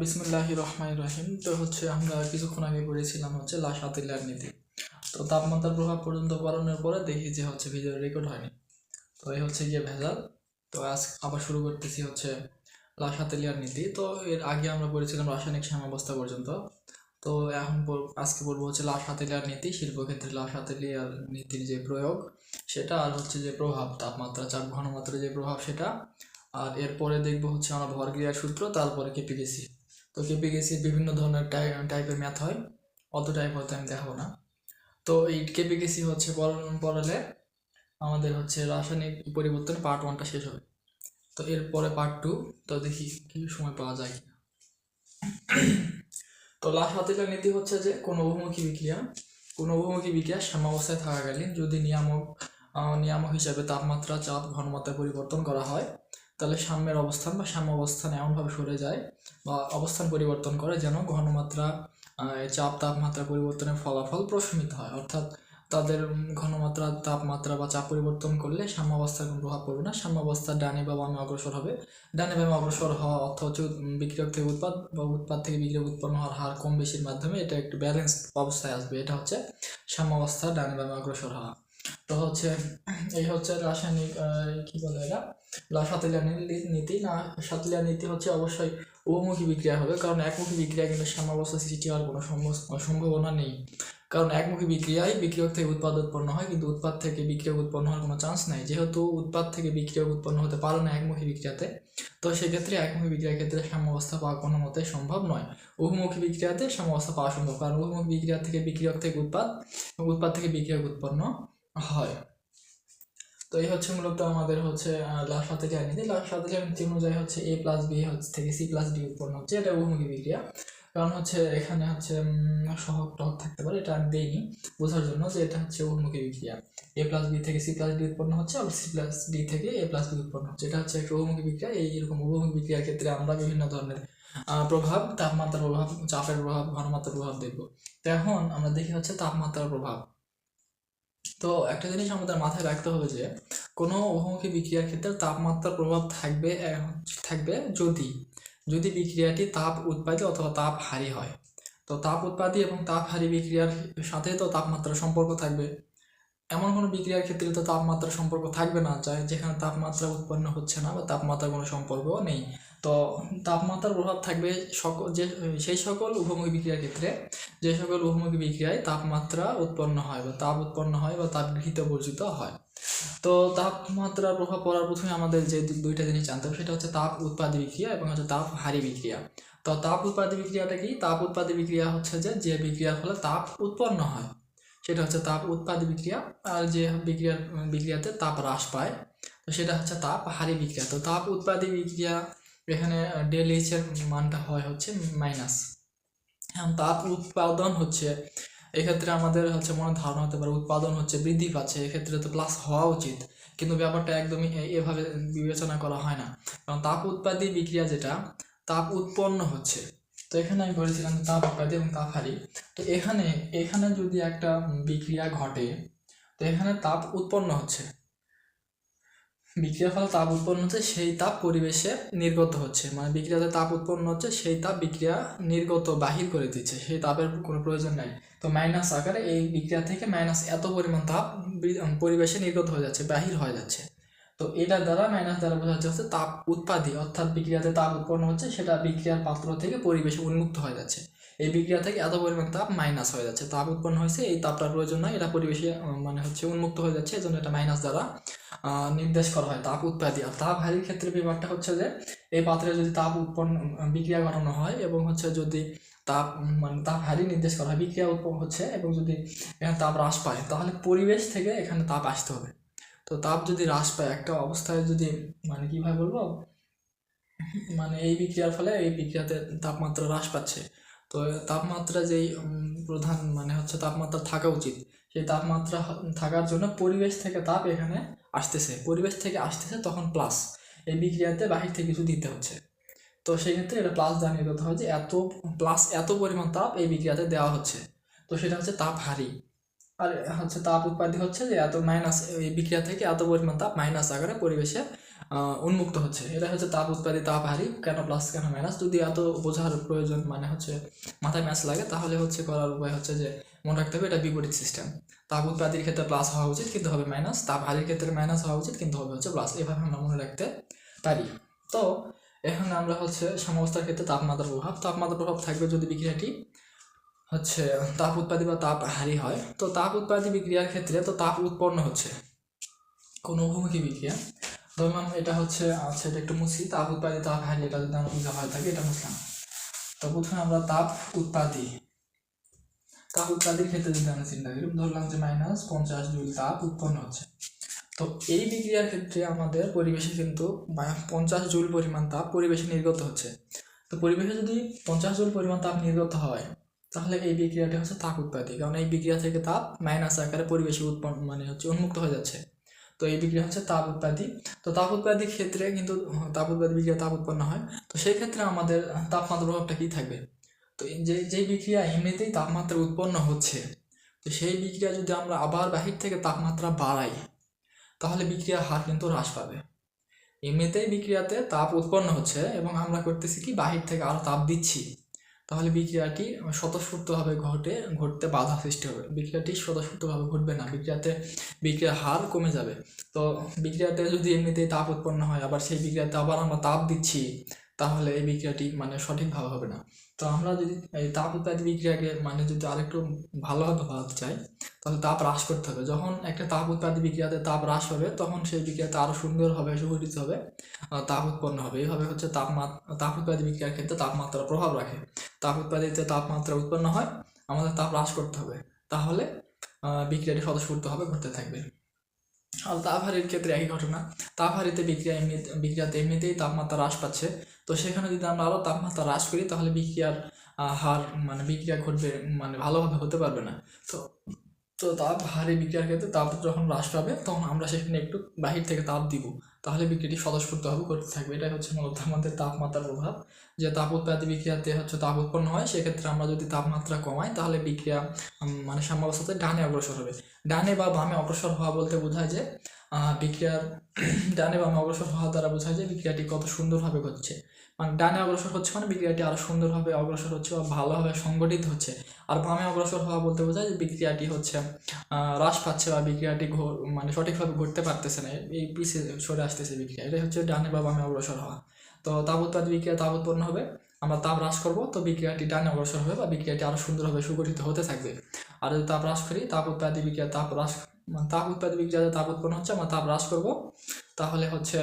বিসমুল্লাহ রহমান রহিম। তো হচ্ছে আমরা কিছুক্ষণ আগে পড়েছিলাম হচ্ছে লাশ আতিলার নীতি তো তাপমাত্রার প্রভাব পর্যন্ত পড়ানোর পরে দেখি যে হচ্ছে ভিডিও রেকর্ড হয়নি। তো এই হচ্ছে গিয়ে ভেজাল। তো আজ আবার শুরু করতেছি হচ্ছে লাশ আতিলিয়ার নীতি তো এর আগে আমরা পড়েছিলাম রাসায়নিক সাম্যাবস্থা পর্যন্ত। তো এখন আজকে বলব হচ্ছে লাশ হাতেলিয়ার নীতি শিল্পক্ষেত্রে লাশ হাতেলিয়ার নীতির যে প্রয়োগ, সেটা আর হচ্ছে যে প্রভাব, তাপমাত্রা, চাপ, ঘনমাত্রার যে প্রভাব, সেটা আর এরপরে দেখব হচ্ছে আমরা ভরক্রিয়ার সূত্র, তারপরে কেপি গেছি তো কেপি গেছি বিভিন্ন ধরনের টাইপের ম্যাথ হয়। অত টাইপ হয়তো আমি দেখাবো না। তো এই কেপি গেছি হচ্ছে পড়া- পড়ালে আমাদের হচ্ছে রাসায়নিক পরিবর্তন পার্ট ওয়ানটা শেষ হবে। তো এরপরে পার্ট টু তো দেখি কি সময় পাওয়া যায়। তো লাশ হাতিলার নীতি হচ্ছে যে কোনো বহুমুখী বিক্রিয়া, কোনো বহুমুখী বিক্রিয়া সাম্যাবস্থায় থাকাকালীন যদি নিয়ামক নিয়ামক হিসাবে তাপমাত্রা, চাপ ঘনমাত্রা পরিবর্তন করা হয় তাহলে সাম্যের অবস্থান বা সাম্য অবস্থান এমনভাবে সরে যায় বা অবস্থান পরিবর্তন করে যেন ঘনমাত্রা চাপ, তাপমাত্রা পরিবর্তনের ফলাফল প্রশমিত হয়। অর্থাৎ তাদের ঘনমাত্রা, তাপমাত্রা বা চাপ পরিবর্তন করলে সাম্যাবস্থার কোনো প্রভাব পড়বে না। সাম্যাবস্থা ডানে বা বামে অগ্রসর হবে। ডানে বামে অগ্রসর হওয়া অর্থ হচ্ছে বিক্রিয়ক থেকে উৎপাদ বা উৎপাদ থেকে বিক্রিয়ক উৎপন্ন হওয়ার হার কম বেশির মাধ্যমে এটা একটু ব্যালেন্স অবস্থায় আসবে। এটা হচ্ছে সাম্যাবস্থা ডানে বামে অগ্রসর হওয়া। তো হচ্ছে, এই হচ্ছে রাসায়নিক কি বলে এটা? লা- সাতিলিয়া নী- নীতি না, সাতিলিয়া নীতি হচ্ছে অবশ্যই বহুমুখী বিক্রিয়া হবে, কারণ একমুখী বিক্রিয়া কিন্তু সাম্যাবস্থা সৃষ্টি হওয়ার কোনো সম্ভ- সম্ভাবনা নেই। কারণ একমুখী বিক্রিয়ায় বিক্রিয়ক থেকে উৎপাদ উৎপন্ন হয়, কিন্তু উৎপাদ থেকে বিক্রিয়ক উৎপন্ন হওয়ার কোনো চান্স নাই। যেহেতু উৎপাদ থেকে বিক্রিয়ক উৎপন্ন হতে পারে না একমুখী বিক্রিয়াতে, তো সেক্ষেত্রে একমুখী বিক্রিয়ার ক্ষেত্রে সাম্যাবস্থা পাওয়া কোনো মতে সম্ভব নয়। বহুমুখী বিক্রিয়াতে সাম্যাবস্থা পাওয়া সম্ভব, কারণ বহুমুখী বিক্রিয়া থেকে বিক্রিয়ক থেকে উৎপাদ উৎপাদ থেকে বিক্রিয়ক উৎপন্ন হয়। তো এই হচ্ছে মূলত আমাদের হচ্ছে নীতি। লাশ হাতে নীতি অনুযায়ী হচ্ছে এ প্লাস বি হচ্ছে থেকে সি প্লাস ডি উৎপন্ন হচ্ছে। এটা বহুমুখী বিক্রিয়া। কারণ হচ্ছে এখানে হচ্ছে সহগ টহক থাকতে পারে, এটা আমি দেইনি। বোঝার জন্য যে এটা হচ্ছে বহুমুখী বিক্রিয়া। এ প্লাস বি থেকে সি প্লাস ডি উৎপন্ন হচ্ছে, আবার সি প্লাস ডি থেকে এ প্লাস বি উৎপন্ন হচ্ছে। এটা হচ্ছে একটা বহুমুখী বিক্রিয়া। এই এরকম বহুমুখী বিক্রিয়ার ক্ষেত্রে আমরা বিভিন্ন ধরনের প্রভাব, তাপমাত্রার প্রভাব, চাপের প্রভাব, ঘনমাত্রার প্রভাব দেখব। তো এখন আমরা দেখি হচ্ছে তাপমাত্রার প্রভাব। তো একটা জিনিস আমাদের মাথায় রাখতে হবে যে, কোনো বহুমুখী বিক্রিয়ার ক্ষেত্রে তাপমাত্রার প্রভাব থাকবে থাকবে যদি যদি বিক্রিয়াটি তাপ উৎপাদী অথবা তাপ হারি হয়। তো তাপ উৎপাদী এবং তাপ হারি বিক্রিয়ার সাথে তো তাপমাত্রার সম্পর্ক থাকবে। এমন কোনো বিক্রিয়ার ক্ষেত্রে তো তাপমাত্রার সম্পর্ক থাকবে না চাই যেখানে তাপমাত্রা উৎপন্ন হচ্ছে না বা তাপমাত্রার কোনো সম্পর্ক নেই। তো তাপমাত্রার প্রভাব থাকবে সকল যে, সেই সকল উভমুখী বিক্রিয়ার ক্ষেত্রে, যে সকল উভমুখী বিক্রিয়ায় তাপমাত্রা উৎপন্ন হয় বা তাপ উৎপন্ন হয় বা তাপ গৃহীত বর্জিত হয়। তো তাপমাত্রার প্রভাব পড়ার প্রথমে আমাদের যে দুইটা জিনিস জানতে হবে, সেটা হচ্ছে তাপ উৎপাদী বিক্রিয়া এবং হচ্ছে তাপ হারি বিক্রিয়া। তো তাপ উৎপাদী বিক্রিয়াটা কি? তাপ উৎপাদী বিক্রিয়া হচ্ছে যে যে বিক্রিয়ার ফলে তাপ উৎপন্ন হয়। সেটা হচ্ছে তাপ উৎপাদী বিক্রিয়া আর যে বিক্রিয়ার, বিক্রিয়াতে তাপ হ্রাস পায়। তো সেটা হচ্ছে তাপ হারি বিক্রিয়া। তো তাপ উৎপাদী বিক্রিয়া এখানে ডেল মানটা হয় হচ্ছে মাইনাস এখন তাপ উৎপাদন হচ্ছে, এক্ষেত্রে আমাদের হচ্ছে মনে ধারণা হতে পারে উৎপাদন হচ্ছে বৃদ্ধি পাচ্ছে, এক্ষেত্রে তো প্লাস হওয়া উচিত। কিন্তু ব্যাপারটা একদমই এভাবে বিবেচনা করা হয় না। কারণ তাপ উৎপাদী বিক্রিয়া যেটা, তাপ উৎপন্ন হচ্ছে। তো এখানে আমি বলেছিলাম তাপ উৎপাদী এবং তাপ হারি। তো এখানে এখানে যদি একটা বিক্রিয়া ঘটে, তো এখানে তাপ উৎপন্ন হচ্ছে। বিক্রিয়ার ফলে তাপ উৎপন্ন হচ্ছে, সেই তাপ পরিবেশে নির্গত হচ্ছে। মানে বিক্রিয়াতে তাপ উৎপন্ন হচ্ছে, সেই তাপ বিক্রিয়া নির্গত, বাহির করে দিচ্ছে। সেই তাপের কোনো প্রয়োজন নাই। তো মাইনাস আকারে এই বিক্রিয়া থেকে মাইনাস এত পরিমাণ তাপ পরিবেশে নির্গত হয়ে যাচ্ছে, বাহির হয়ে যাচ্ছে। তো এটার দ্বারা মাইনাস দ্বারা বোঝা যাচ্ছে তাপ উৎপাদী, অর্থাৎ বিক্রিয়াতে তাপ উৎপন্ন হচ্ছে, সেটা বিক্রিয়ার পাত্র থেকে পরিবেশে উন্মুক্ত হয়ে যাচ্ছে। এই বিক্রিয়া থেকে এত পরিমাণ তাপ মাইনাস হয়ে যাচ্ছে। তাপ উৎপন্ন হয়েছে, এই তাপটার প্রয়োজন নয় এটা পরিবেশে মানে হচ্ছে উন্মুক্ত হয়ে যাচ্ছে, এজন্য এটা মাইনাস দ্বারা নির্দেশ করা হয় তাপ উৎপাদী। আর তাপ হারির ক্ষেত্রে ব্যাপারটা হচ্ছে যে, এই পাত্রে যদি তাপ উৎপন্ন বিক্রিয়া ঘটানো হয় এবং হচ্ছে যদি তাপ মানে তাপ হারি নির্দেশ করা হয়, বিক্রিয়া উৎপন্ন হচ্ছে এবং যদি এখানে তাপ হ্রাস পায়, তাহলে পরিবেশ থেকে এখানে তাপ আসতে হবে। তো তাপ যদি হ্রাস পায়, একটা অবস্থায় যদি মানে কীভাবে বলব মানে এই বিক্রিয়ার ফলে এই বিক্রিয়াতে তাপমাত্রা হ্রাস পাচ্ছে। তো তাপমাত্রা যেই প্রধান মানে হচ্ছে তাপমাত্রা থাকা উচিত। সেই তাপমাত্রা থাকার জন্য পরিবেশ থেকে তাপ এখানে আসতেছে। পরিবেশ থেকে আসতেছে তখন প্লাস এই বিক্রিয়াতে বাহির থেকে কিছু দিতে হচ্ছে। তো সেই ক্ষেত্রে এটা প্লাস দ্বারা নির্গত হয় যে এত প্লাস এত পরিমাণ তাপ এই বিক্রিয়াতে দেওয়া হচ্ছে। তো সেটা হচ্ছে তাপ হারি। আর হচ্ছে তাপ উৎপাদী হচ্ছে যে এত মাইনাস এই বিক্রিয়া থেকে এত পরিমাণ তাপ মাইনাস আকারে পরিবেশে উন্মুক্ত হচ্ছে। এটা হচ্ছে তাপ উৎপাদী তাপ হারি, কেন প্লাস কেন মাইনাস যদি এত বোঝার প্রয়োজন মানে হচ্ছে মাথায় ম্যাচ লাগে, তাহলে হচ্ছে করার উপায় হচ্ছে যে মনে রাখতে হবে এটা বিপরীত সিস্টেম তাপ উৎপাদীর ক্ষেত্রে প্লাস হওয়া উচিত, কিন্তু হবে মাইনাস তাপ হারির ক্ষেত্রে মাইনাস হওয়া উচিত, কিন্তু হবে হচ্ছে প্লাস এভাবে আমরা মনে রাখতে পারি। তো, এখন আমরা হচ্ছে সমস্যার ক্ষেত্রে তাপমাত্রার প্রভাব। তাপমাত্রার প্রভাব থাকবে যদি বিক্রিয়াটি হচ্ছে তাপ উৎপাদী বা তাপ হারি হয়। তো তাপ উৎপাদী বিক্রিয়ার ক্ষেত্রে তো তাপ উৎপন্ন হচ্ছে। কোনো অভিমুখী বিক্রিয়া। ধরলাম এটা হচ্ছে আচ্ছা এটা একটু মুছি, তাপ উৎপাদী তাপ হারি এটা যদি আমরা হয় থাকে, এটা মুছলাম। তো প্রথমে আমরা তাপ উৎপাদী। তাপ উৎপাদীর ক্ষেত্রে যদি আমরা চিন্তা করি, ধরলাম যে মাইনাস পঞ্চাশ জুল তাপ উৎপন্ন হচ্ছে। তো এই বিক্রিয়ার ক্ষেত্রে আমাদের পরিবেশে কিন্তু পঞ্চাশ জুল পরিমাণ তাপ পরিবেশে নির্গত হচ্ছে। তো পরিবেশে যদি পঞ্চাশ জুল পরিমাণ তাপ নির্গত হয়, তাহলে এই বিক্রিয়াটি হচ্ছে তাপ উৎপাদী। কারণ এই বিক্রিয়া থেকে তাপ মাইনাস আকারে পরিবেশে উৎপন্ন মানে হচ্ছে উন্মুক্ত হয়ে যাচ্ছে। তো এই বিক্রিয়া হচ্ছে তাপ উৎপাদী। তো তাপ উৎপাদীর ক্ষেত্রে কিন্তু তাপ উৎপাদী বিক্রিয়া তাপ উৎপন্ন হয়। তো সেই ক্ষেত্রে আমাদের তাপমাত্রা প্রভাবটা কী থাকবে? তো যে যে বিক্রিয়া এমনিতেই তাপমাত্রা উৎপন্ন হচ্ছে, তো সেই বিক্রিয়া যদি আমরা আবার বাহির থেকে তাপমাত্রা বাড়াই, তাহলে বিক্রিয়ার হার কিন্তু হ্রাস পাবে। এমনিতেই বিক্রিয়াতে তাপ উৎপন্ন হচ্ছে এবং আমরা করতেছি কি, বাহির থেকে আরও তাপ দিচ্ছি। তাহলে বিক্রিয়াটি স্বতঃস্ফূর্তভাবে ঘটে, ঘটতে বাধা সৃষ্টি হবে। বিক্রিয়াটি স্বতঃস্ফূর্তভাবে ঘটবে না। বিক্রিয়াতে বিক্রিয়ার হার কমে যাবে। তো বিক্রিয়াতে যদি এমনিতেই তাপ উৎপন্ন হয়, আবার সেই বিক্রিয়াতে আবার আমরা তাপ দিচ্ছি, তাহলে এই বিক্রিয়াটি মানে সঠিকভাবে হবে না। তো আমরা যদি এই তাপ উৎপাদী বিক্রিয়াকে মানে যদি আরেকটু ভালোভাবে ভাবতে চাই, তাহলে তাপ হ্রাস করতে হবে। যখন একটা তাপ উৎপাদী বিক্রিয়াতে তাপ হ্রাস হবে, তখন সেই বিক্রিয়াতে আরও সুন্দর হবে, সুগঠিত হবে তাপ উৎপন্ন হবে। এইভাবে হচ্ছে তাপমাত্রা তাপ উৎপাদী বিক্রিয়ার ক্ষেত্রে তাপমাত্রা প্রভাব রাখে। তাপ উৎপাদিতে তাপমাত্রা উৎপন্ন হয়, আমাদের তাপ হ্রাস করতে হবে। তাহলে বিক্রিয়াটি স্বতঃস্ফূর্তভাবে ঘটতে থাকবে। তাপহারির ক্ষেত্রে একই ঘটনা। তাপহারিতে বিক্রিয়া এমনি বিক্রিয়াতে এমনিতেই তাপমাত্রা হ্রাস পাচ্ছে। তো সেখানে যদি আমরা আরও তাপমাত্রা হ্রাস করি, তাহলে বিক্রিয়ার হার মানে বিক্রিয়া ঘটবে মানে ভালোভাবে হতে পারবে না। তো তো তাপ হারে বিক্রিয়ার ক্ষেত্রে তাপ যখন হ্রাস পাবে, তখন আমরা সেখানে একটু বাহির থেকে তাপ দিব। তাহলে বিক্রিয়াটি স্বতঃস্ফূর্তভাবে করতে থাকবে। এটাই হচ্ছে মূলত আমাদের তাপমাত্রার প্রভাব। যে তাপ উৎপাদী বিক্রিয়াতে হচ্ছে তাপ উৎপন্ন হয়, সেক্ষেত্রে আমরা যদি তাপমাত্রা কমাই, তাহলে বিক্রিয়া মানে সাম্যাবস্থাতে ডানে অগ্রসর হবে। ডানে বা বামে অগ্রসর হওয়া বলতে বোঝায় যে বিক্রিয়ার, ডানে বামে অগ্রসর হওয়া দ্বারা বোঝায় যে বিক্রিয়াটি কত সুন্দরভাবে ঘটছে। মানে ডানে অগ্রসর হচ্ছে মানে বিক্রিয়াটি আরও সুন্দরভাবে অগ্রসর হচ্ছে বা ভালোভাবে সংগঠিত হচ্ছে। আর বামে অগ্রসর হওয়া বলতে বোঝায় যে বিক্রিয়াটি হচ্ছে হ্রাস পাচ্ছে বা বিক্রিয়াটি মানে সঠিকভাবে ঘটতে পারতেছে না। এই পিছিয়ে সরে আসতেছে বিক্রিয়া। এটাই হচ্ছে ডানে বা বামে অগ্রসর হওয়া। তো উৎপাদ বিক্রিয়া তাপ উৎপন্ন হবে। আমরা তাপ হ্রাস করব তো বিক্রিয়াটি ডানে অগ্রসর হবে বা বিক্রিয়াটি আরও সুন্দরভাবে সুগঠিত হতে থাকবে। আর যদি তাপ হ্রাস করি তাপ উৎপাদী বিক্রিয়া তাপ হ্রাস মানে তাপ উৎপাদী বিক্রিয়াতে তাপ উৎপন্ন হচ্ছে আমরা তাপ হ্রাস করব তাহলে হচ্ছে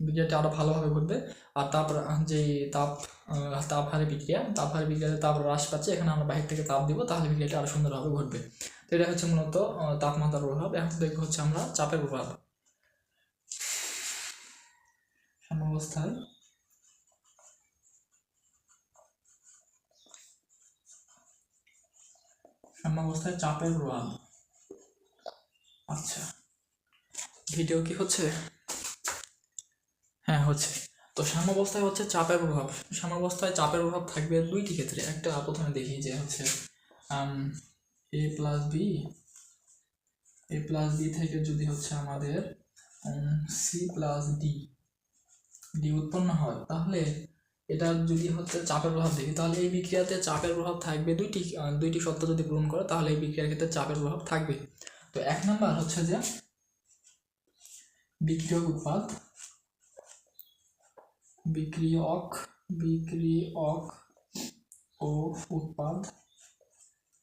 বিক্রিয়াটি আরও ভালোভাবে ঘটবে। আর তাপ যেই তাপ আহ, তাপ হারে বিক্রিয়া তাপ হারে বিক্রিয়াতে তাপ হ্রাস পাচ্ছে এখানে আমরা বাহির থেকে তাপ দিব তাহলে বিক্রিয়াটি আরও সুন্দরভাবে ঘটবে। তো এটা হচ্ছে মূলত তাপমাত্রার প্রভাব। এখন দেখব হচ্ছে আমরা চাপের প্রভাব। সাম্যাবস্থায় সাম্যাবস্থায় চাপের প্রভাব আচ্ছা। ভিডিও কি হচ্ছে? হ্যাঁ হচ্ছে। তো সাম্যাবস্থায় হচ্ছে চাপের প্রভাব। সাম্যাবস্থায় চাপের প্রভাব থাকবে দুইটি ক্ষেত্রে। একটা প্রথমে দেখি যে হচ্ছে A plus B A plus B থেকে যদি হচ্ছে আমাদের সি প্লাস ডি ডি উৎপন্ন হয় তাহলে এটা যদি হচ্ছে চাপের প্রভাব দেখি, তাহলে এই বিক্রিয়াতে চাপের প্রভাব থাকবে দুইটি দুইটি সত্য যদি পূরণ করে, তাহলে এই বিক্রিয়ার ক্ষেত্রে চাপের প্রভাব থাকবে। তো এক নাম্বার হচ্ছে যে বিক্রিয়ক উৎপাদ, বিক্রিয়ক বিক্রিয়ক ও উৎপাদ,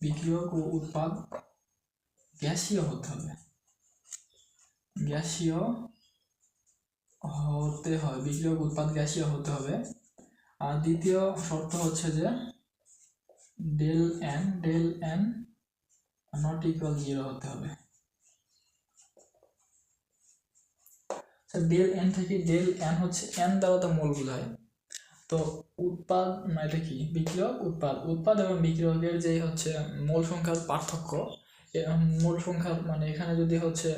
বিক্রিয়ক ও উৎপাদ গ্যাসীয় হতে হবে। গ্যাসীয় হতে হয়, বিক্রিয়ক উৎপাদ গ্যাসীয় হতে হবে। আর দ্বিতীয় শর্ত হচ্ছে যে del N del N not equal zero হতে হবে। ডেল এন থেকে ডেল এন হচ্ছে এন দ্বারা তো মোল বোঝায় তো উৎপাদ এটা কি? বিক্রিয়ক, উৎপাদ। উৎপাদ এবং বিক্রিয়কের যে হচ্ছে মূল সংখ্যার পার্থক্য মূল সংখ্যার মানে এখানে যদি হচ্ছে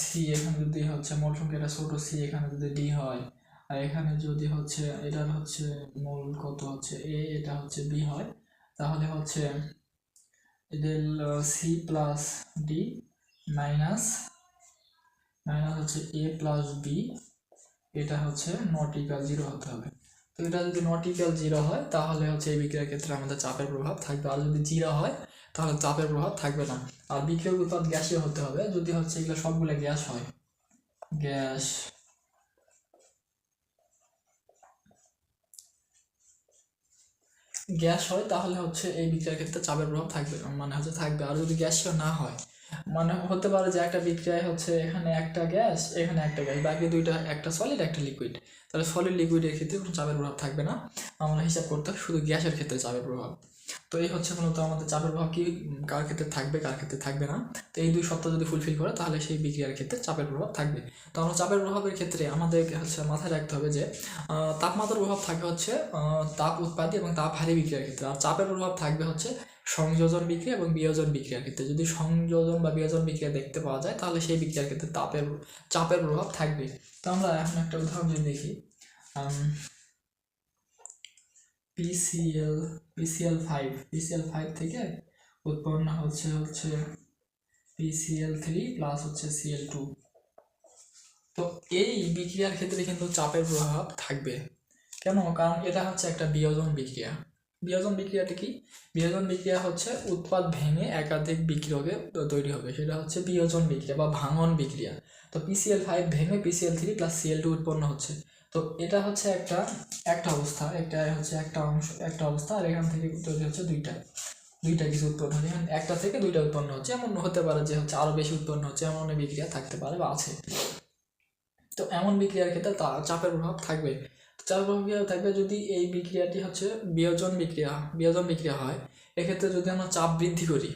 সি এখানে যদি হচ্ছে, মোল সংখ্যাটা ছোট সি এখানে যদি ডি হয় আর এখানে যদি হচ্ছে এটার হচ্ছে মূল কত হচ্ছে? এ, এটা হচ্ছে বি হয়। তাহলে হচ্ছে এদের C plus D minus minus হচ্ছে এ প্লাস বি এটা হচ্ছে নট ইকাল জিরো হতে হবে। তো এটা যদি নট ইকাল জিরো হয়, তাহলে হচ্ছে এই বিক্রিয়ার ক্ষেত্রে আমাদের চাপের প্রভাব থাকবে। আর যদি জিরো হয়, তাহলে চাপের প্রভাব থাকবে না। আর বিক্রিয়ক উৎপাদ গ্যাসীয় হতে হবে। যদি হচ্ছে এগুলো সবগুলো গ্যাস হয়, গ্যাস গ্যাস হয়, তাহলে হচ্ছে এই বিক্রিয়ার ক্ষেত্রে চাপের প্রভাব থাকবে। মানে হচ্ছে থাকবে। আর যদি গ্যাসীয় না হয় মানে হতে পারে যে একটা বিক্রিয়ায় হচ্ছে এখানে একটা গ্যাস, এখানে একটা গ্যাস, বাকি দুইটা, একটা সলিড একটা লিকুইড তাহলে সলিড লিকুইডের ক্ষেত্রে কোনো চাপের প্রভাব থাকবে না। আমরা হিসাব করতে শুধু গ্যাসের ক্ষেত্রে চাপের প্রভাব। তো এই হচ্ছে মূলত আমাদের চাপের প্রভাব কি, কার ক্ষেত্রে থাকবে, কার ক্ষেত্রে থাকবে না। তো এই দুই শর্ত যদি ফুলফিল করে, তাহলে সেই বিক্রিয়ার ক্ষেত্রে চাপের প্রভাব থাকবে। তো আমরা চাপের প্রভাবের ক্ষেত্রে আমাদের হচ্ছে মাথায় রাখতে হবে যে তাপমাত্রার প্রভাব থাকে হচ্ছে তাপ উৎপাদী এবং তাপ হারি বিক্রিয়ার ক্ষেত্রে। আর চাপের প্রভাব থাকবে হচ্ছে সংযোজন বিক্রিয়া এবং বিয়োজন বিক্রিয়ার ক্ষেত্রে। যদি সংযোজন বা বিয়োজন বিক্রিয়া দেখতে পাওয়া যায়, তাহলে সেই বিক্রিয়ার ক্ষেত্রে তাপের, চাপের প্রভাব থাকবে। তো আমরা এখন একটা উদাহরণ দেখি PCl PCl five PCl five থেকে উৎপন্ন হচ্ছে হচ্ছে পিসিএল থ্রি প্লাস হচ্ছে সিএল টু তো এই বিক্রিয়ার ক্ষেত্রে কিন্তু চাপের প্রভাব থাকবে। কেন? কারণ এটা হচ্ছে একটা বিয়োজন বিক্রিয়া। বিয়োজন বিক্রিয়াটা কি? বিয়োজন বিক্রিয়া হচ্ছে উৎপাদ ভেঙে একাধিক বিক্রিয়কে তৈরি হবে। সেটা হচ্ছে বিয়োজন বিক্রিয়া বা ভাঙন বিক্রিয়া। তো পিসিএল ফাইভ ভেঙে PCl three plus Cl two উৎপন্ন হচ্ছে। তো এটা হচ্ছে একটা একটা অবস্থা, একটা হচ্ছে একটা অংশ, একটা অবস্থা, আর এখান থেকে তৈরি হচ্ছে দুইটা। দুইটা কিছু উৎপন্ন হচ্ছে এখানে একটা থেকে দুইটা উৎপন্ন হচ্ছে। এমন হতে পারে যে হচ্ছে আরও বেশি উৎপন্ন হচ্ছে, এমন বিক্রিয়া থাকতে পারে বা আছে। তো এমন বিক্রিয়ার ক্ষেত্রে তা চাপের প্রভাব থাকবে। চাপের প্রভাব থাকবে? যদি এই বিক্রিয়াটি হচ্ছে বিয়োজন বিক্রিয়া বিয়োজন বিক্রিয়া হয়, এক্ষেত্রে যদি আমরা চাপ বৃদ্ধি করি,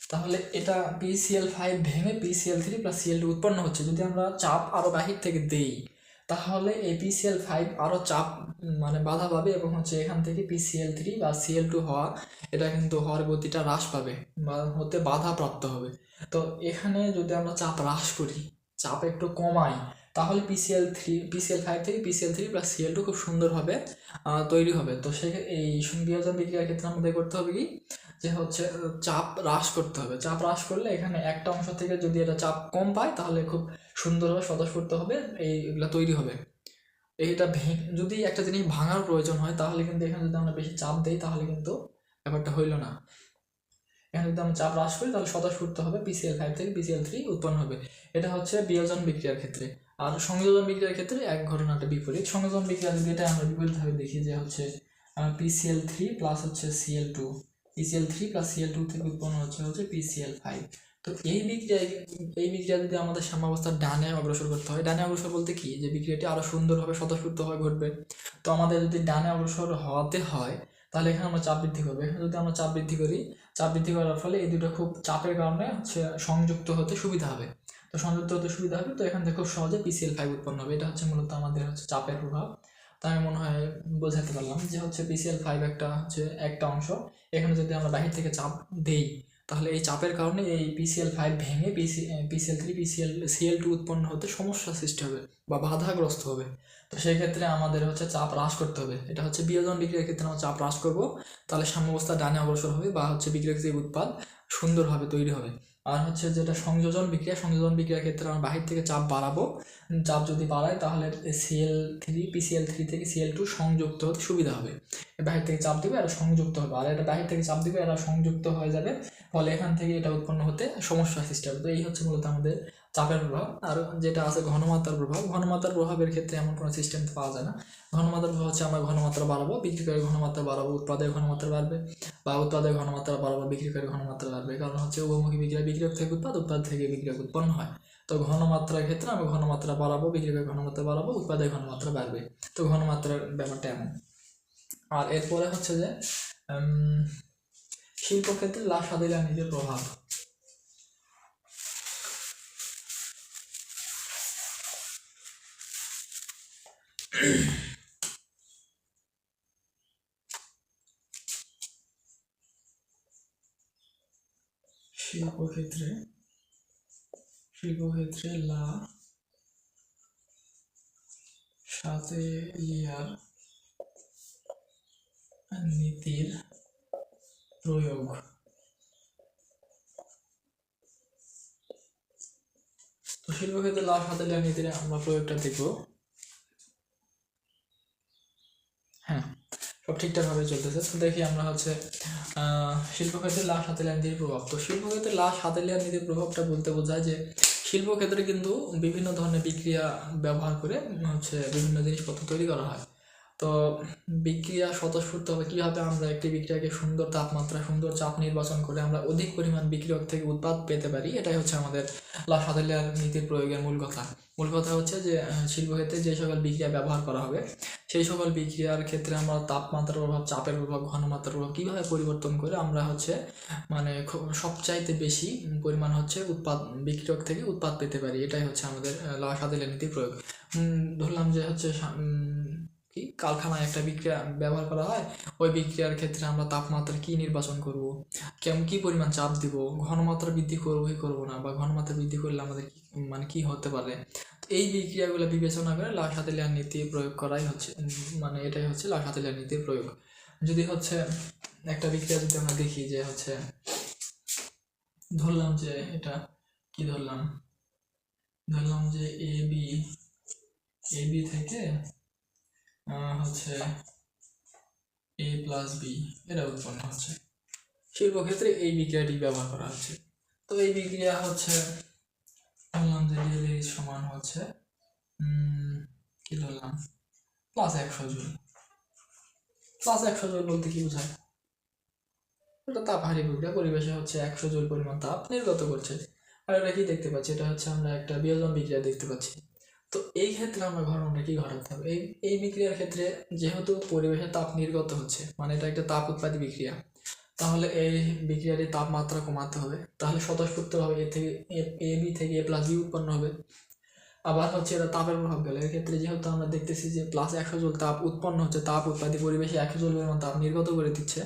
তাহলে এটা পিসিএল ফাইভ ভেঙে PCl three plus Cl two উৎপন্ন হচ্ছে। যদি আমরা চাপ আরও বাহির থেকে দেই তাহলে এই পিসিএল ফাইভ আরও চাপ মানে বাধা পাবে এবং হচ্ছে এখান থেকে পিসিএল থ্রি বা সিএল টু হওয়া, এটা কিন্তু হওয়ার গতিটা হ্রাস পাবে বা হতে বাধা প্রাপ্ত হবে। তো এখানে যদি আমরা চাপ হ্রাস করি, চাপ একটু কমাই, তাহলে পিসিএল থ্রি পিসিএল ফাইভ থেকে PCl three plus Cl two খুব সুন্দরভাবে তৈরি হবে। তো সে এই বিয়োজন বিক্রিয়ার ক্ষেত্রে আমাদের করতে হবে কি? যে হচ্ছে, চাপ হ্রাস করতে হবে। চাপ হ্রাস করলে এখানে একটা অংশ থেকে যদি এটা চাপ কম পায়, তাহলে খুব সুন্দরভাবে স্বতঃস্ফূর্ত হবে, এইগুলা তৈরি হবে। এইটা যদি একটা জিনিস ভাঙার প্রয়োজন হয়, তাহলে কিন্তু এখানে যদি আমরা বেশি চাপ দেই, তাহলে কিন্তু ব্যাপারটা হইল না। এখানে যদি আমরা চাপ হ্রাস করি, তাহলে স্বতঃস্ফূর্ত হবে পিসিএল ফাইভ থেকে পিসিএল থ্রি উৎপন্ন হবে। এটা হচ্ছে বিয়োজন বিক্রিয়ার ক্ষেত্রে। আর সংযোজন বিক্রিয়ার ক্ষেত্রে এক ঘটনাটা বিপরীত। সংযোজন বিক্রিয়া যদি এটা আমরা বিপরীতভাবে দেখি যে হচ্ছে পিসিএল থ্রি প্লাস হচ্ছে Cl two PCl three plus Cl two থেকে উৎপন্ন হচ্ছে হচ্ছে পিসিএল ফাইভ তো এই বিক্রিয়ায় এই বিক্রিয়া যদি আমাদের সাম্যাবস্থার ডানে অগ্রসর করতে হয়, ডানে অগ্রসর বলতে কি? যে বিক্রিয়াটি আরও সুন্দরভাবে স্বতঃস্ফূর্তভাবে ঘটবে। তো আমাদের যদি ডানে অগ্রসর হওয়াতে হয়, তাহলে এখানে আমরা চাপ বৃদ্ধি করব। এখানে যদি আমরা চাপ বৃদ্ধি করি, চাপ বৃদ্ধি করার ফলে এই দুটো খুব চাপের কারণে হচ্ছে সংযুক্ত হতে সুবিধা হবে। তো সংযুক্ত হতে সুবিধা হবে, তো এখান থেকে খুব সহজে পিসিএল ফাইভ উৎপন্ন হবে। এটা হচ্ছে মূলত আমাদের হচ্ছে চাপের প্রভাব। তাই আমি মনে হয় বোঝাতে পারলাম যে হচ্ছে পিসিএল ফাইভ একটা হচ্ছে একটা অংশ। এখানে যদি আমরা বাহির থেকে চাপ দেই তাহলে এই চাপের কারণে এই পিসিএল ফাইভ ভেঙে PC PCl three PCl Cl two উৎপন্ন হতে সমস্যা সৃষ্টি হবে বা বাধাগ্রস্ত হবে। তো সেই ক্ষেত্রে আমাদের হচ্ছে চাপ হ্রাস করতে হবে। এটা হচ্ছে বিয়োজন বিক্রিয়ার ক্ষেত্রে আমরা চাপ হ্রাস করব। তাহলে সাম্যবস্থা ডানে অগ্রসর হবে বা হচ্ছে বিক্রিয়ার যে উৎপাদ সুন্দরভাবে তৈরি হবে। আর হচ্ছে যেটা সংযোজন বিক্রিয়া, সংযোজন বিক্রিয়ার ক্ষেত্রে আমরা বাহির থেকে চাপ বাড়াবো। চাপ যদি বাড়ায়, তাহলে সিএল থ্রি পিসিএল থ্রি থেকে সিএল টু সংযুক্ত হতে সুবিধা হবে। বাহির থেকে চাপ দিবে, আর সংযুক্ত হবে। আর এটা বাহির থেকে চাপ দিবে, এরা সংযুক্ত হয়ে যাবে। ফলে এখান থেকে এটা উৎপন্ন হতে সমস্যা সৃষ্টি হবে। তো এই হচ্ছে মূলত আমাদের চাপের প্রভাব আর যেটা আছে ঘনমাত্রার প্রভাব। ঘনমাত্রার প্রভাবের ক্ষেত্রে এমন কোনো সিস্টেম পাওয়া যায় না। ঘনমাত্রার প্রভাব হচ্ছে আমরা ঘনমাত্রা বাড়াবো বিক্রিকারের ঘনমাত্রা বাড়াবো উৎপাদের ঘনমাত্রা বাড়বে বা উৎপাদের ঘনমাত্রা বাড়াবো বিক্রিকারের ঘনমাত্রা বাড়বে। কারণ হচ্ছে উভমুখী বিক্রিয়া বিক্রিয়ক থেকে উৎপাদ উৎপাদ থেকে বিক্রিয়ক উৎপন্ন হয়। তো ঘনমাত্রার ক্ষেত্রে আমরা ঘনমাত্রা বাড়াবো বিক্রিকারের ঘনমাত্রা বাড়াবো উৎপাদের ঘনমাত্রা বাড়বে। তো ঘনমাত্রার ব্যাপারটা এমন। আর এরপরে হচ্ছে যে শিল্পক্ষেত্রে লাশ আদিলা নিজের প্রভাব। শিল্পক্ষেত্রে শিল্পক্ষেত্রে লা সাথে লিয়ার নীতির প্রয়োগ। তো শিল্পক্ষেত্রে লাভ হাতে নীতির আমরা প্রয়োগটা দেখব হ্যাঁ সব ঠিকঠাকভাবে চলতেছে। তো দেখি আমরা হচ্ছে শিল্পক্ষেত্রে লাশ হাতেল্যান দিয়ে প্রভাব। তো শিল্পক্ষেত্রে লাশ হাতেলিয়ান নীতির প্রভাবটা বলতে বোঝায় যে, শিল্পক্ষেত্রে কিন্তু বিভিন্ন ধরনের বিক্রিয়া ব্যবহার করে হচ্ছে বিভিন্ন জিনিসপত্র তৈরি করা হয়। তো বিক্রিয়া স্বতঃস্ফূর্তভাবে কীভাবে আমরা একটি বিক্রিয়াকে সুন্দর তাপমাত্রা সুন্দর চাপ নির্বাচন করে আমরা অধিক পরিমাণ বিক্রিয়ক থেকে উৎপাদ পেতে পারি এটাই হচ্ছে আমাদের হাতেলিয়ান নীতির প্রয়োগের মূল কথা। মূল কথা হচ্ছে যে আহ, শিল্পক্ষেত্রে যে সকল বিক্রিয়া ব্যবহার করা হবে সেই সকল বিক্রিয়ার ক্ষেত্রে আমরা তাপমাত্রার প্রভাব চাপের প্রভাব ঘনমাত্রার প্রভাব কীভাবে পরিবর্তন করে আমরা হচ্ছে মানে সবচাইতে বেশি পরিমাণ হচ্ছে উৎপাদ বিক্রিয়ক থেকে উৎপাদ পেতে পারি এটাই হচ্ছে আমাদের লাসাদিলের নীতির প্রয়োগ। ধরলাম যে হচ্ছে কি? কারখানায় একটা বিক্রিয়া ব্যবহার করা হয়, ওই বিক্রিয়ার ক্ষেত্রে আমরা তাপমাত্রা কি নির্বাচন করব? কেমন কি পরিমাণ চাপ দিব? ঘনমাত্রা বৃদ্ধি করব কি করব না? বা ঘনমাত্রা বৃদ্ধি করলে আমাদের মানে কি হতে পারে? এই বিক্রিয়াগুলো বিবেচনা করে লাশ হাতেলিয়ার নীতি প্রয়োগ করাই হচ্ছে মানে এটাই হচ্ছে লাশ হাতেলিয়ার নীতির প্রয়োগ। যদি হচ্ছে একটা বিক্রিয়া যদি আমরা দেখি যে হচ্ছে, ধরলাম যে এটা, কি ধরলাম? ধরলাম যে এ বি এ বি থেকে হচ্ছে এ প্লাস বি এটা উৎপন্ন হচ্ছে। শিল্পক্ষেত্রে এই বিক্রিয়াটি ব্যবহার করা হচ্ছে। তো এই বিক্রিয়া হচ্ছে ধরলাম যে সমান হচ্ছে কি প্লাস একশো জুল। প্লাস একশো জুল বলতে কি বোঝায়? এটা তাপ হারি পরিবেশে হচ্ছে একশো জুল পরিমাণ তাপ নির্গত করছে। আর এটা কি দেখতে পাচ্ছি? এটা হচ্ছে আমরা একটা বিয়োজন বিক্রিয়া দেখতে পাচ্ছি। তো এই ক্ষেত্রে আমরা ঘটনাটা কি ঘটাতে হবে এই এই বিক্রিয়ার ক্ষেত্রে যেহেতু পরিবেশে তাপ নির্গত হচ্ছে মানে এটা একটা তাপ উৎপাদী বিক্রিয়া, তাহলে এই বিক্রিয়াটির তাপমাত্রা কমাতে হবে। তাহলে স্বতঃস্ফূর্তভাবে এ থেকে, এ বি থেকে এ প্লাস বি উৎপন্ন হবে। আবার হচ্ছে এটা তাপের প্রভাব গেলে। এক্ষেত্রে যেহেতু আমরা দেখতেছি যে প্লাস একশো জুল তাপ উৎপন্ন হচ্ছে, তাপ উৎপাদী পরিবেশে একশো জল তাপ নির্গত করে দিচ্ছে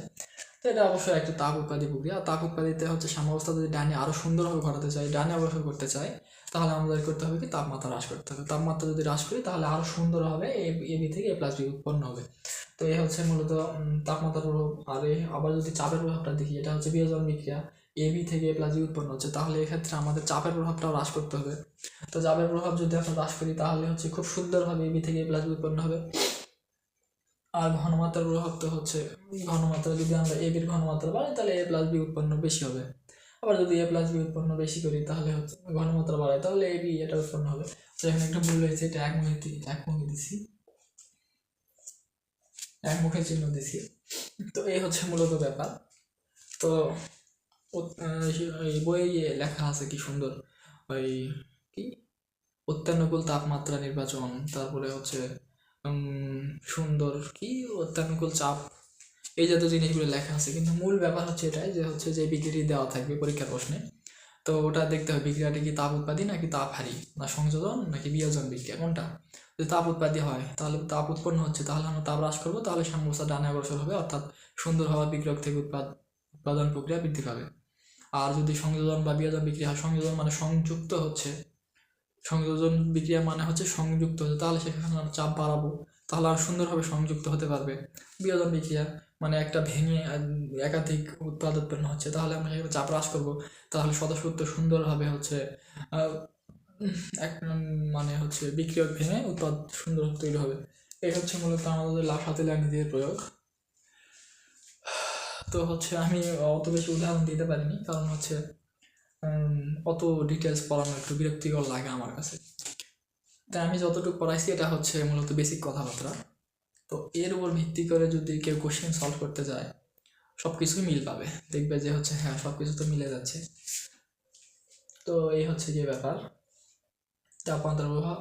এটা অবশ্যই একটা তাপ উৎপাদী প্রক্রিয়া। আর তাপ উৎপাদিতে হচ্ছে সাম্যাবস্থা যদি ডানে আরও সুন্দরভাবে ঘটাতে চাই ডানে অগ্রসর করতে চাই তাহলে আমাদের করতে হবে কি? তাপমাত্রা হ্রাস করতে হবে। তাপমাত্রা যদি হ্রাস করি, তাহলে আরও সুন্দর হবে, এ বি থেকে এ প্লাস বি উৎপন্ন হবে। তো এই হচ্ছে মূলত তাপমাত্রার প্রভাব। আর আবার যদি চাপের প্রভাবটা দেখি, এটা হচ্ছে বিয়োজন বিক্রিয়া। এ বি থেকে এ প্লাস বি উৎপন্ন হচ্ছে, তাহলে এক্ষেত্রে আমাদের চাপের প্রভাবটাও হ্রাস করতে হবে। তো চাপের প্রভাব যদি আমরা হ্রাস করি, তাহলে হচ্ছে খুব সুন্দরভাবে এ বি থেকে এ প্লাস বি উৎপন্ন হবে। আর ঘনমাত্রার প্রভাব হচ্ছে ঘনমাত্রা যদি আমরা এ বির ঘনমাত্রা বাড়াই, তাহলে এ প্লাস বি উৎপন্ন বেশি হবে। আবার যদি এ প্লাস বি উৎপন্ন বেশি করি, তাহলে হচ্ছে ঘনমাত্রা বাড়াই, তাহলে এ বি এটা উৎপন্ন হবে। তো এখানে একটা ভুল হয়েছে, এটা এক মুখে এক মুখে দিছি। এক মুখে চিহ্ন দিছি। তো এই হচ্ছে মূলত ব্যাপার। তো এই বইয়ে লেখা আছে কি সুন্দর। ওই কি? অত্যানুকূল তাপমাত্রা নির্বাচন, তারপরে হচ্ছে সুন্দর, কি অত্যানুকূল চাপ। এই জাতীয় জিনিসগুলো লেখা আছে। কিন্তু মূল ব্যাপার হচ্ছে এটাই যে, হচ্ছে যে বিক্রিয়াটি দেওয়া থাকবে পরীক্ষার প্রশ্নে। তো ওটা দেখতে হবে, বিক্রিয়াটি কি তাপ উৎপাদী নাকি তাপ হারি? না সংযোজন নাকি বিয়োজন বিক্রিয়া, কোনটা? যদি তাপ উৎপাদী হয়, তাহলে তাপ উৎপন্ন হচ্ছে, তাহলে আমরা তাপ হ্রাস করব, তাহলে সাম্যবস্থা ডানে অগ্রসর হবে, অর্থাৎ সুন্দর হওয়া বিক্রিয়ক থেকে উৎপাদ, উৎপাদন প্রক্রিয়া বৃদ্ধি পাবে। আর যদি সংযোজন বা বিয়োজন বিক্রিয়া হয়, সংযোজন মানে সংযুক্ত হচ্ছে। সংযোজন বিক্রিয়া মানে হচ্ছে সংযুক্ত হচ্ছে, তাহলে সেখানে আমরা চাপ বাড়াবো। তাহলে আর সুন্দরভাবে সংযুক্ত হতে পারবে। বিয়োজন বিক্রিয়া মানে একটা ভেঙে একাধিক উৎপাদ উৎপন্ন হচ্ছে, তাহলে আমরা সেখানে চাপ হ্রাস করব। তাহলে স্বতঃস্ফূর্ত সুন্দরভাবে হচ্ছে এক মানে হচ্ছে বিক্রিয়ক ভেঙে উৎপাদ সুন্দর তৈরি হবে। এই হচ্ছে মূলত আমাদের হাতে নীতির প্রয়োগ। তো হচ্ছে আমি অত বেশি উদাহরণ দিতে পারিনি, কারণ হচ্ছে অত ডিটেলস পড়ানো একটু বিরক্তিকর লাগে আমার কাছে। তাই আমি যতটুকু পড়াইছি, এটা হচ্ছে মূলত বেসিক কথাবার্তা। তো এর উপর ভিত্তি করে যদি কেউ কোশ্চেন সলভ করতে যায় সব কিছুই মিল পাবে। দেখবে যে হচ্ছে হ্যাঁ সব কিছু তো মিলে যাচ্ছে। তো এই হচ্ছে যে ব্যাপার। তাপমাত্রার প্রভাব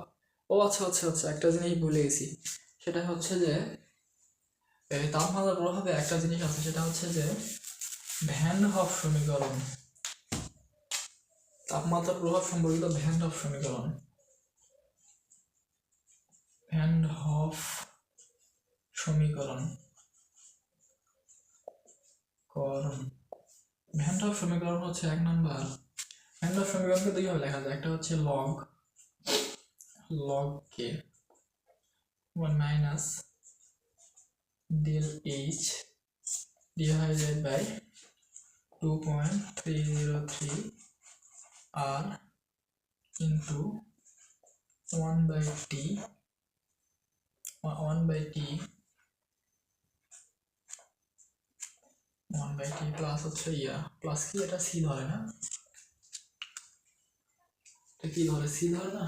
ও আচ্ছা আচ্ছা আচ্ছা একটা জিনিস ভুলে গেছি। সেটা হচ্ছে যে তাপমাত্রার প্রভাবে একটা জিনিস আছে, সেটা হচ্ছে যে, ভ্যান হফ সমীকরণ। তাপমাত্রার প্রভাব সম্পর্কিত ভ্যান হফ সমীকরণ। ভ্যান হফ সমীকরণ। করণ ভ্যান হফ সমীকরণ হচ্ছে এক নাম্বার। ভ্যান হফ সমীকরণকে দুইভাবে লেখা যায়। একটা হচ্ছে log log K one minus del h, divided by 2.303 r into 1 by t 1 by t plus হচ্ছে ইয়া প্লাস কি? এটা সি ধরে না? এটা কি ধরে? সি ধরে না?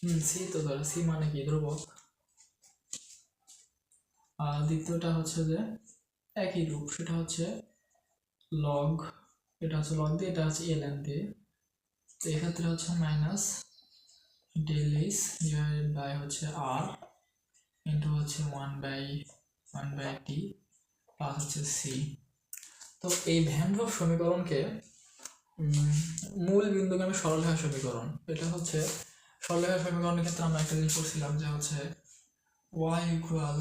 হুম সি তো ধরে। সি মানে কি? ধ্রুবক। আর দ্বিতীয়টা হচ্ছে যে একই রূপ। সেটা হচ্ছে লগ এটা হচ্ছে লগ দিয়ে, এটা হচ্ছে এল এন দিয়ে। তো এক্ষেত্রে হচ্ছে minus del S divided by হচ্ছে আর ইন্টু হচ্ছে one by one by T plus হচ্ছে সি। তো এই ভ্যানড্রফ সমীকরণকে মূল বিন্দুগামী সরলরেখা সমীকরণ। এটা হচ্ছে সরলরেখা সমীকরণের ক্ষেত্রে আমরা একটা জিনিস করছিলাম যে হচ্ছে Y equal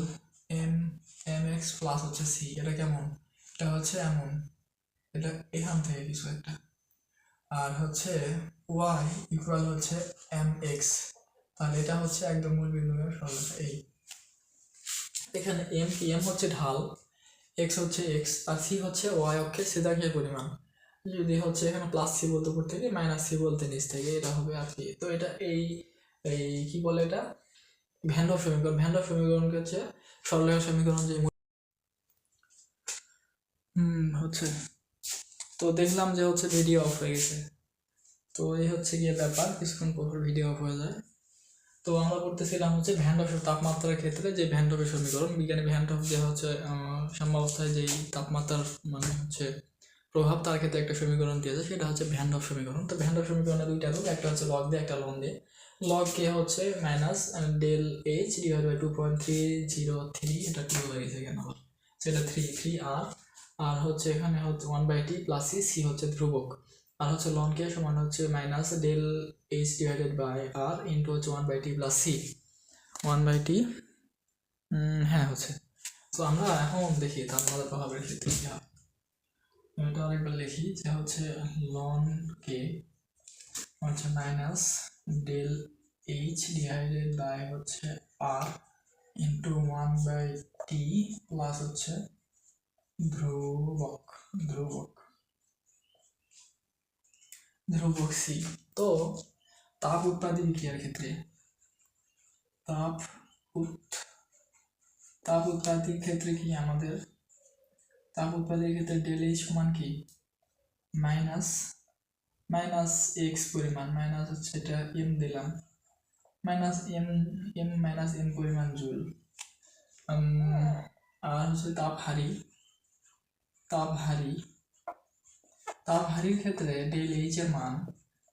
M M X plus হচ্ছে সি এটা কেমন? এটা হচ্ছে এমন। এটা এখান থেকে কিছু একটা। আর হচ্ছে ওয়াই ইকুয়াল হচ্ছে এম এক্স তাহলে এটা হচ্ছে একদম মূল সরলরেখা এই। এখানে এম কি? এম হচ্ছে ঢাল এক্স হচ্ছে এক্স আর সি হচ্ছে ওয়াই অক্ষের সেদাঙ্কের পরিমাণ। যদি হচ্ছে এখানে প্লাস সি বলতে উপর থেকে মাইনাস সি বলতে নিচ থেকে, এটা হবে আর কি। তো এটা এই এই কি বলে এটা? ভ্যান্ডব সমীকরণ। ভ্যান্ডব সমীকরণকে হচ্ছে সরলরেখা সমীকরণ যে হচ্ছে তো দেখলাম যে হচ্ছে ভিডিও অফ হয়ে গেছে। তো এই হচ্ছে গিয়ে ব্যাপার, কিছুক্ষণ পর ভিডিও অফ হয়ে যায়। তো আমরা করতেছিলাম হচ্ছে ভ্যান্ডপের তাপমাত্রার ক্ষেত্রে যে ভ্যান্ডপের সমীকরণ, বিজ্ঞানী ভ্যান্ডপ যে হচ্ছে সাম্যাবস্থায় যেই তাপমাত্রার মানে হচ্ছে প্রভাব, তার ক্ষেত্রে একটা সমীকরণ দিয়েছে, সেটা হচ্ছে ভ্যান্ডপ সমীকরণ। তো ভ্যান্ডপ সমীকরণে দুইটা রূপ একটা হচ্ছে লগ দিয়ে, একটা লন দিয়ে। লগ কে হচ্ছে minus del H divide by two point three zero three এটা টু হয়ে গেছে কেন সেটা থ্রি থ্রি আর আর হচ্ছে এখানে হচ্ছে one by T plus C C হচ্ছে ধ্রুবক। আর হচ্ছে লন কে সমান হচ্ছে minus del H divided by R into হচ্ছে one by T plus C one by T হ্যাঁ হচ্ছে। তো আমরা এখন দেখি তাপমাত্রা প্রভাবের ক্ষেত্রে কী হয় এটা আরেকবার লিখি যে হচ্ছে লন কে হচ্ছে minus del H divided by হচ্ছে R into one by T plus হচ্ছে ধ্রুবক ধ্রুবক ধ্রুবক সি তো তাপ উৎপাদী বিক্রিয়ার ক্ষেত্রে তাপ উৎ তাপ উৎপাদীর ক্ষেত্রে কি আমাদের তাপ উৎপাদীর ক্ষেত্রে ডেল সমান কি মাইনাস মাইনাস এক্স পরিমাণ মাইনাস হচ্ছে এটা এম দিলাম minus M M minus M পরিমাণ জুল আর হচ্ছে তাপ হারি তাপ হারি তাপ হারির ক্ষেত্রে ডেল এইচ এর মান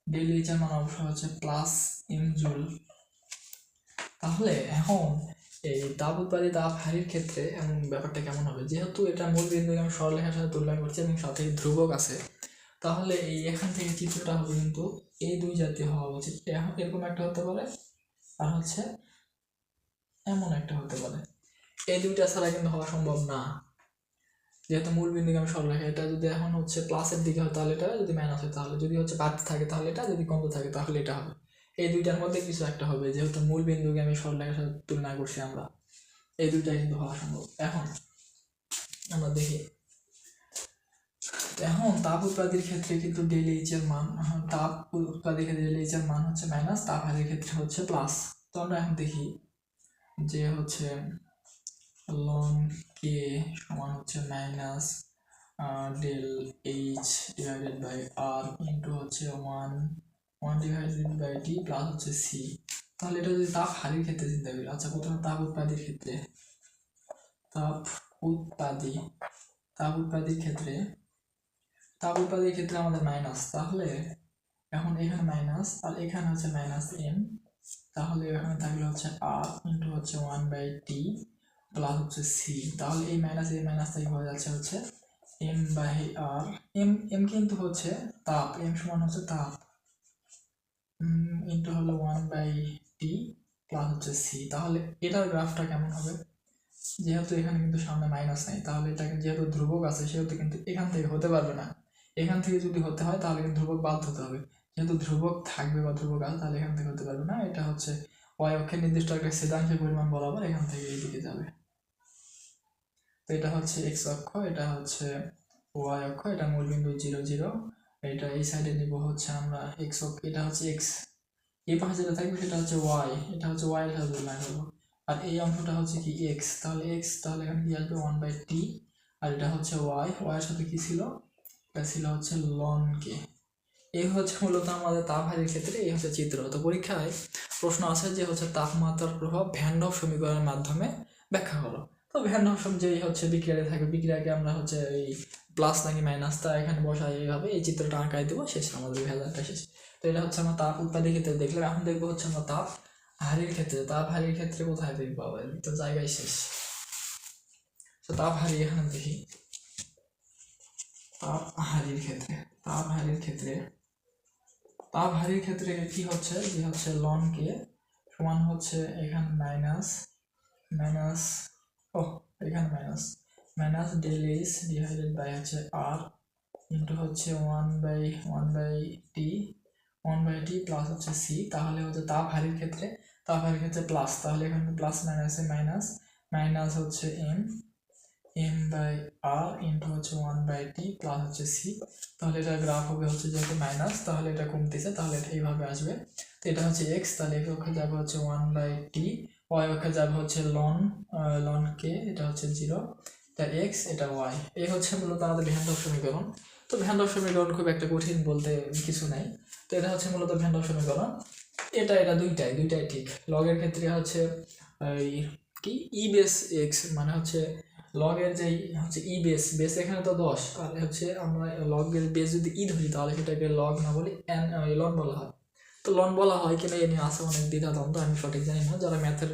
ডেল এইচ এর মান অবশ্যই হচ্ছে প্লাস এম জুল তাহলে এখন এই তাপ উৎপাদিত তাপ হারির ক্ষেত্রে এমন ব্যাপারটা কেমন হবে? যেহেতু এটা মূল বিন্দুকে আমি সরলরেখার সাথে তুলনা করছি এবং সাথে ধ্রুবক আছে, তাহলে এই এখান থেকে চিত্রটা হবে কিন্তু এই দুই জাতীয় হওয়া উচিত। এখন এরকম একটা হতে পারে আর হচ্ছে এমন একটা হতে পারে। এই দুইটা ছাড়া কিন্তু হওয়া সম্ভব না। যেহেতু মূল বিন্দুকে আমি সরলরেখা এটা যদি এখন হচ্ছে প্লাসের দিকে হয়, তাহলে এটা যদি মাইনাস হয়, তাহলে যদি হচ্ছে বাড়তে থাকে, তাহলে এটা যদি কমতে থাকে, তাহলে এটা হবে। এই দুইটার মধ্যে কিছু একটা হবে, যেহেতু মূল বিন্দুকে আমি সরলরেখার সাথে তুলনা করছি আমরা, এই দুইটা কিন্তু হওয়া সম্ভব। এখন আমরা দেখি। এখন তাপ উৎপাদির ক্ষেত্রে কিন্তু ডেল এইচ এর মান তাপ উৎপাদির ক্ষেত্রে ডেল এইচ এর মান হচ্ছে মাইনাস তাপ হারের ক্ষেত্রে হচ্ছে প্লাস তো আমরা এখন দেখি যে হচ্ছে লন কে সমান হচ্ছে minus del H divided by R into হচ্ছে one one divided by T plus হচ্ছে সি তাহলে এটা যদি তাপ হারির ক্ষেত্রে চিন্তা করি আচ্ছা প্রথমে তাপ উৎপাদির ক্ষেত্রে, তাপ উৎপাদি, তাপ উৎপাদির ক্ষেত্রে, তাপ উৎপাদির ক্ষেত্রে আমাদের মাইনাস তাহলে এখন এখানে মাইনাস আর এখানে হচ্ছে মাইনাস এম তাহলে এখানে থাকলে হচ্ছে আর ইন্টু হচ্ছে ওয়ান বাই টি প্লাস হচ্ছে সি তাহলে এই মাইনাস এই মাইনাস থেকে হয়ে যাচ্ছে হচ্ছে M by R M M কিন্তু হচ্ছে তাপ এম সমান হচ্ছে তাপ। ইন্টু হলো ওয়ান বাই টি প্লাস হচ্ছে সি তাহলে এটার গ্রাফটা কেমন হবে? যেহেতু এখানে কিন্তু সামনে মাইনাস নেই, তাহলে এটা যেহেতু ধ্রুবক আছে, সেহেতু কিন্তু এখান থেকে হতে পারবে না। এখান থেকে যদি হতে হয়, তাহলে কিন্তু ধ্রুবক বাদ হতে হবে। যেহেতু ধ্রুবক থাকবে বা ধ্রুবক আছে, তাহলে এখান থেকে হতে পারবে না। এটা হচ্ছে ওয়াই অক্ষের নির্দিষ্ট একটা ছেদাংশের পরিমাণ বরাবর এখান থেকে এইদিকে যাবে। তো এটা হচ্ছে এক্স অক্ষ, এটা হচ্ছে ওয়াই অক্ষ, এটা মূল বিন্দু জিরো জিরো। এটা এই সাইডে নিব হচ্ছে আমরা এক্স অক্ষ, এটা হচ্ছে এক্স এই পাশে যেটা থাকবে সেটা হচ্ছে ওয়াই এটা হচ্ছে ওয়াই এর সাথে তুলনা করব। আর এই অংশটা হচ্ছে কি এক্স তাহলে এক্স তাহলে এখানে কি আসবে? ওয়ান বাই টি আর এটা হচ্ছে ওয়াই ওয়াইয়ের সাথে কি ছিল? এটা ছিল হচ্ছে লন কে এই হচ্ছে মূলত আমাদের তাপহারির ক্ষেত্রে এই হচ্ছে চিত্র। তো পরীক্ষায় প্রশ্ন আছে যে হচ্ছে তাপমাত্রার প্রভাব ভ্যান্ডভ সমীকরণের মাধ্যমে ব্যাখ্যা করো। তো ভ্যান্ডভ সম যেই হচ্ছে বিক্রিয়াতে থাকে বিক্রিয়াকে আমরা হচ্ছে এই প্লাস নাকি মাইনাস তা এখানে বসাই এইভাবে এই চিত্রটা আঁকাই দেবো, শেষ আমাদের ভেজালটা শেষ। তো এটা হচ্ছে আমরা তাপ উৎপাদের ক্ষেত্রে দেখলাম, এখন দেখব হচ্ছে আমরা তাপ হারির ক্ষেত্রে, তাপ হারির ক্ষেত্রে কোথায় দেখব আবার? তো জায়গায় শেষ। তো তাপ হারি এখানে দেখি। তাপ হারির ক্ষেত্রে, তাপ হারির ক্ষেত্রে তাপ হারির ক্ষেত্রে কি হচ্ছে? যে হচ্ছে লন কে সমান হচ্ছে এখানে মাইনাস মাইনাস ও, এখানে minus minus del H divided by হচ্ছে আর ইন্টু হচ্ছে one by one by T one by T plus হচ্ছে সি তাহলে হচ্ছে তাপ হারির ক্ষেত্রে তাপ হারির ক্ষেত্রে প্লাস তাহলে এখানে প্লাস মাইনাসে মাইনাস মাইনাস হচ্ছে M M by R into হচ্ছে ওয়ান বাই টি প্লাস হচ্ছে সি তাহলে এটা গ্রাফ হবে হচ্ছে যেহেতু মাইনাস তাহলে এটা কমতেছে, তাহলে এটা এইভাবে আসবে। তো এটা হচ্ছে এক্স তাহলে এক্স অক্ষে যাবে হচ্ছে ওয়ান বাই টি ওয়াই অক্ষে যাবে হচ্ছে লন লন কে এটা হচ্ছে জিরো এটা এক্স এটা ওয়াই এই হচ্ছে মূলত আমাদের ভ্যান্ডব সমীকরণ। তো ভ্যান্ডব সমীকরণ খুব একটা কঠিন বলতে কিছু নাই। তো এটা হচ্ছে মূলত ভ্যান্ডব সমীকরণ। এটা এটা দুইটাই দুইটাই ঠিক। লগের ক্ষেত্রে হচ্ছে কি? ই বেস এক্স মানে হচ্ছে লগের যে হচ্ছে ই বেস বেস এখানে তো দশ আর হচ্ছে আমরা লগের বেস যদি ই ধরি, তাহলে সেটাকে লগ না বলি এন লন বলা হয়। তো লন বলা হয় কিনা এ নিয়ে আছে অনেক দ্বিধাদ্বন্দ্ব, আমি সঠিক জানি না। যারা ম্যাথের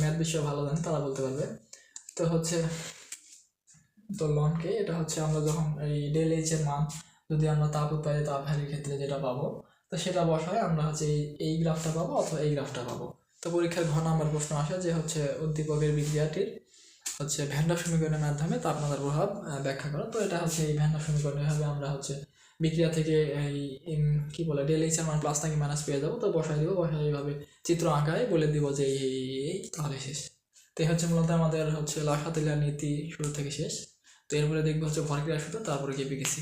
ম্যাথ বিষয়ে ভালো জানেন তারা বলতে পারবে। তো হচ্ছে, তো লনকে এটা হচ্ছে আমরা যখন এই ডেল এইচ এর মান যদি আমরা তাপ উৎপাদে তাপ হারির ক্ষেত্রে যেটা পাবো, তো সেটা বসায় আমরা হচ্ছে এই এই গ্রাফটা পাবো অথবা এই গ্রাফটা পাবো। তো পরীক্ষার ঘ নাম্বার প্রশ্ন আসে যে হচ্ছে উদ্দীপকের বিক্রিয়াটির হচ্ছে ভ্যান্ডা সমীকরণের মাধ্যমে তাপমাত্রার প্রভাব ব্যাখ্যা করা। তো এটা হচ্ছে এই ভ্যান্ডার সমীকরণ এভাবে আমরা হচ্ছে বিক্রিয়া থেকে এই কী বলে ডেল এর মান প্লাস নাকি মাইনাস পেয়ে যাব। তো বসাই দিব, বসাই এইভাবে চিত্র আঁকায় বলে দিব যে এই তাহলে শেষ। তো হচ্ছে মূলত আমাদের হচ্ছে লাখাতিলা নীতি শুরু থেকে শেষ। তো এরপরে দেখব হচ্ছে ভরক্রিয়া সূত্র, তারপরে কেপিকেসি